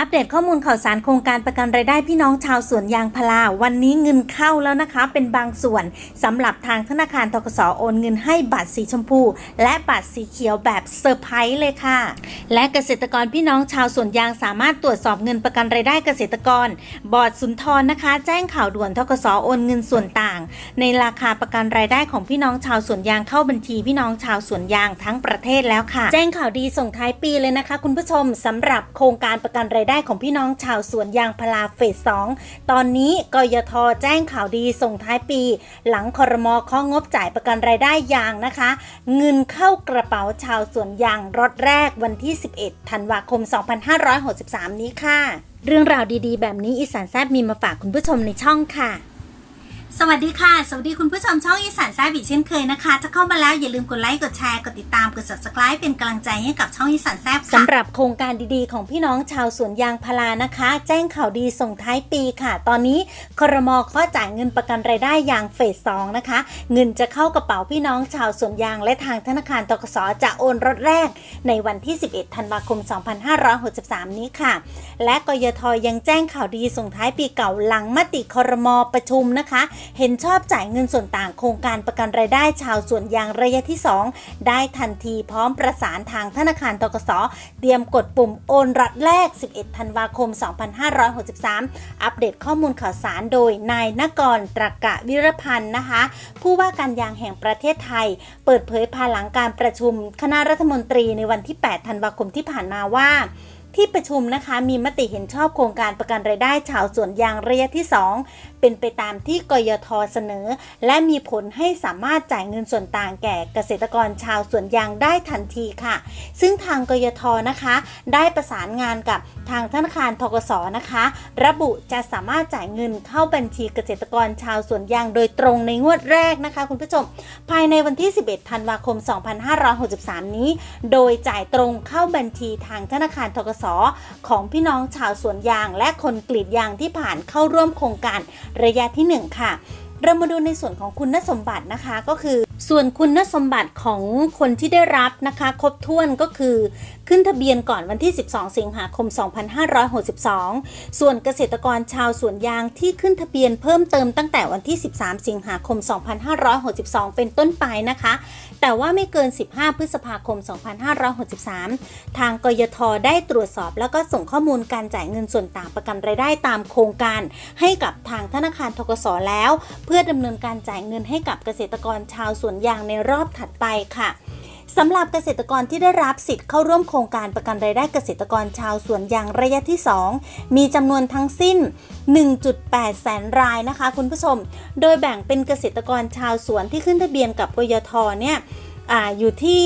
อัปเดตข้อมูลข่าวสารโครงการประกันรายได้พี่น้องชาวสวนยางพาราวันนี้เงินเข้าแล้วนะคะ เป็นบางส่วนสำหรับทางธนาคารทกสโอนเงินให้บัตรสีชมพู และบัตรสีเขียวแบบเซอร์ไพรส์เลยค่ะ และเกษตรกรพี่น้องชาวสวนยางสามารถตรวจสอบเงินประกันรายได้เกษตรกร บอร์ดสุนทรนะคะ แจ้งข่าวด่วนทกสโอนเงินส่วนต่าง ในราคาประกันรายได้ของพี่น้องชาวสวนยางเข้าบัญชีพี่น้องชาวสวนยางทั้งประเทศแล้วค่ะ แจ้งข่าวดีส่งท้ายปีเลยนะคะ คุณผู้ชมสำหรับโครงการประกันรายได้ของพี่น้องชาวสวนยางพาราเฟสสองตอนนี้กยทแจ้งข่าวดีส่งท้ายปี หลังคอรมอข้องงบจ่ายประกันรายได้ยางนะคะ เงินเข้ากระเป๋าชาวสวนยางรถแรกวันที่ 11 ธันวาคม 2563 นี้ค่ะ เรื่องราวดีๆ แบบนี้อีสานแซบมีมาฝากคุณผู้ชมในช่องค่ะ สวัสดีค่ะ สวัสดีคุณผู้ชมช่องอีสานแซบอีกเช่นเคยนะคะ ถ้าเข้ามาแล้วอย่าลืมกดไลค์ กดแชร์ กดติดตาม กด subscribe เป็นกำลังใจให้กับช่องอีสานแซบสำหรับโครงการดีๆ ของพี่น้องชาวสวนยางพารานะคะ แจ้งข่าวดีส่งท้ายปีค่ะ ตอนนี้ครมข้อจ่ายเงินประกันรายได้ยางเฟสสองนะคะ เงินจะเข้ากระเป๋าพี่น้องชาวสวนยาง และทางธนาคารตกสจะโอนรถแรก ในวันที่ 11 ธันวาคม 2563 นี้ค่ะ และกยทยังแจ้งข่าวดีส่งท้ายปีเก่าหลังมติครมประชุมนะคะเห็นชอบจ่ายเงินส่วนต่างโครงการประกันรายได้ชาวสวนยางระยะที่ 2 ได้ทันทีพร้อมประสานทางธนาคารตกสเตรียมกดปุ่มโอนรัดแรก 11 ธันวาคม 2563 อัปเดตข้อมูลข่าวสารโดยนายนกรตรกะวิรพันธ์นะคะ ผู้ว่าการยางแห่งประเทศไทย เปิดเผยภายหลังการประชุมคณะรัฐมนตรีในวันที่ 8 ธันวาคมที่ผ่านมาว่า ที่ประชุมนะคะมีมติเห็นชอบโครงการประกันรายได้ชาวสวนยางระยะที่ 2 เป็นไปตามที่กยทเสนอ และมีผลให้สามารถจ่ายเงินส่วนต่างแก่เกษตรกรชาวสวนยางได้ทันทีค่ะ ซึ่งทางกยทนะคะ ได้ประสานงานกับทางธนาคารทกสนะคะ ระบุจะสามารถจ่ายเงินเข้าบัญชีเกษตรกรชาวสวนยางโดยตรงในงวดแรกนะคะ คุณผู้ชม ภายในวันที่ 11 ธันวาคม 2563 นี้ โดยจ่ายตรงเข้าบัญชีทางธนาคารทกศสของพี่น้องชาวสวนยาง และคนกรีดยางที่ผ่านเข้าร่วมโครงการระยะที่ 1 ค่ะ เรามาดูในส่วนของคุณสมบัตินะคะก็คือ ส่วนคุณสมบัติของคนที่ได้รับนะคะ ครบถ้วนก็คือขึ้นทะเบียนก่อนวันที่ 12 สิงหาคม 2562 ส่วนเกษตรกรชาวสวนยางที่ขึ้นทะเบียนเพิ่มเติมตั้งแต่วันที่ 13 สิงหาคม 2562 เป็นต้นไปนะคะ แต่ว่าไม่เกิน 15 พฤษภาคม 2563 ทางกยทได้ตรวจสอบแล้วก็ส่งข้อมูลการจ่ายเงินส่วนต่างประกันรายได้ตามโครงการ ให้กับทางธนาคารทกสแล้ว เพื่อดำเนินการจ่ายเงินให้กับเกษตรกรชาวสวนยางในรอบถัดไปค่ะสำหรับเกษตรกรที่ได้รับสิทธิ์เข้าร่วมโครงการประกันรายได้เกษตรกรชาวสวนยางระยะที่ 2 มีจำนวนทั้งสิ้น 1.8 แสนรายนะคะ คุณผู้ชม โดยแบ่งเป็นเกษตรกรชาวสวนที่ขึ้นทะเบียนกับกยทเนี่ยออยู่ที่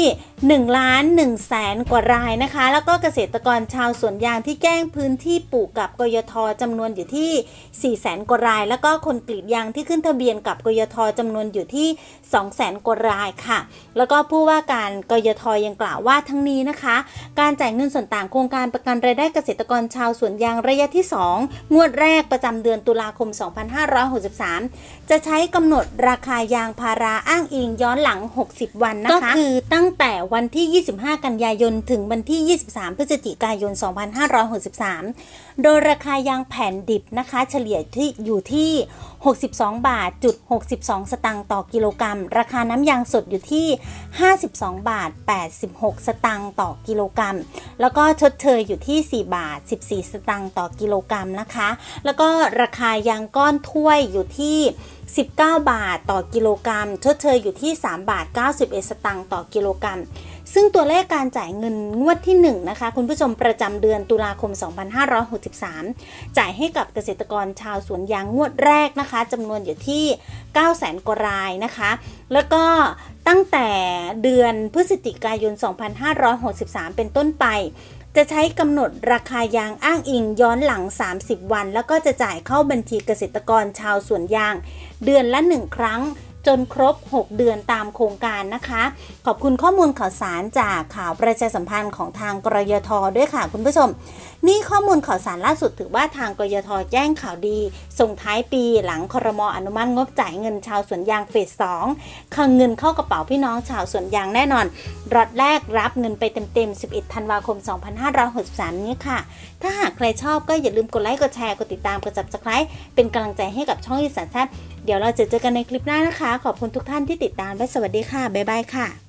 1ล้าน1แสนกว่ารายนะคะ แล้วก็เกษตรกรชาวสวนยางที่แก้งพื้นที่ปลูกกับกยทจำนวนอยู่ที่4แสนกว่าราย แล้วก็คนกรีดยางที่ขึ้นทะเบียนกับกยทจำนวนอยู่ที่2แสนกว่ารายค่ะ แล้วก็ผู้ว่าการกยทยังกล่าวว่าทั้งนี้นะคะ การจ่ายเงินส่วนต่างโครงการประกันรายได้เกษตรกรชาวสวนยางระยะที่ 2 งวดแรกประจำเดือนตุลาคม 2563 จะใช้กำหนดราคายางพาราอ้างอิงย้อนหลัง 60 วันนะคะก็คือตั้งแต่วันที่ 25 กันยายน ถึงวันที่ 23 พฤศจิกายน 2563 โดยราคายางแผ่นดิบนะคะ เฉลี่ยที่อยู่ที่ 62 บาทจุด62 สตางค์ต่อกิโลกรัม ราคาน้ำยางสดอยู่ที่ 52 บาท 86 สตางค์ต่อกิโลกรัม แล้วก็ชดเชยอยู่ที่ 4 บาท 14 สตางค์ต่อกิโลกรัมนะคะ แล้วก็ราคายางก้อนถ้วยอยู่ที่19 บาทต่อกิโลกรัมชดเชยอยู่ที่ 3 บาท 91 สตางค์ต่อกิโลกรัม ซึ่งตัวเลขการจ่ายเงินงวดที่1นะคะคุณผู้ชมประจำเดือนตุลาคม 2563 จ่ายให้กับเกษตรกรชาวสวนยางงวดแรกนะคะจำนวนอยู่ที่ 900,000กว่ารายนะคะ แล้วก็ตั้งแต่เดือนพฤศจิกายน 2563 เป็นต้นไปจะใช้กำหนดราคายางอ้างอิงย้อนหลัง 30 วัน แล้วก็จะจ่ายเข้าบัญชีเกษตรกรชาวสวนยาง เดือนละ 1 ครั้ง จนครบ 6 เดือนตามโครงการนะคะ ขอบคุณข้อมูลข่าวสารจากข่าวประชาสัมพันธ์ของทางกรยทด้วยค่ะคุณผู้ชม นี่ข้อมูลข่าวสารล่าสุดถือว่าทางกรยทแจ้งข่าวดี ส่งท้ายปีหลังครมอนุมัติงบจ่ายเงินชาวสวนยางเฟสสองคืนเงินเข้ากระเป๋าพี่น้องชาวสวนยางแน่นอนรอดแรกรับเงินไปเต็มๆ 11 ธันวาคม 2563 นี้ค่ะ ถ้าหากใครชอบก็อย่าลืมกดไลค์ กดแชร์ กดติดตาม กด subscribe เป็นกำลังใจให้กับช่องอีสานแซ่บ เดี๋ยวเราจะเจอกันในคลิปหน้านะคะ ขอบคุณทุกท่านที่ติดตามและสวัสดีค่ะ บ๊ายบายค่ะ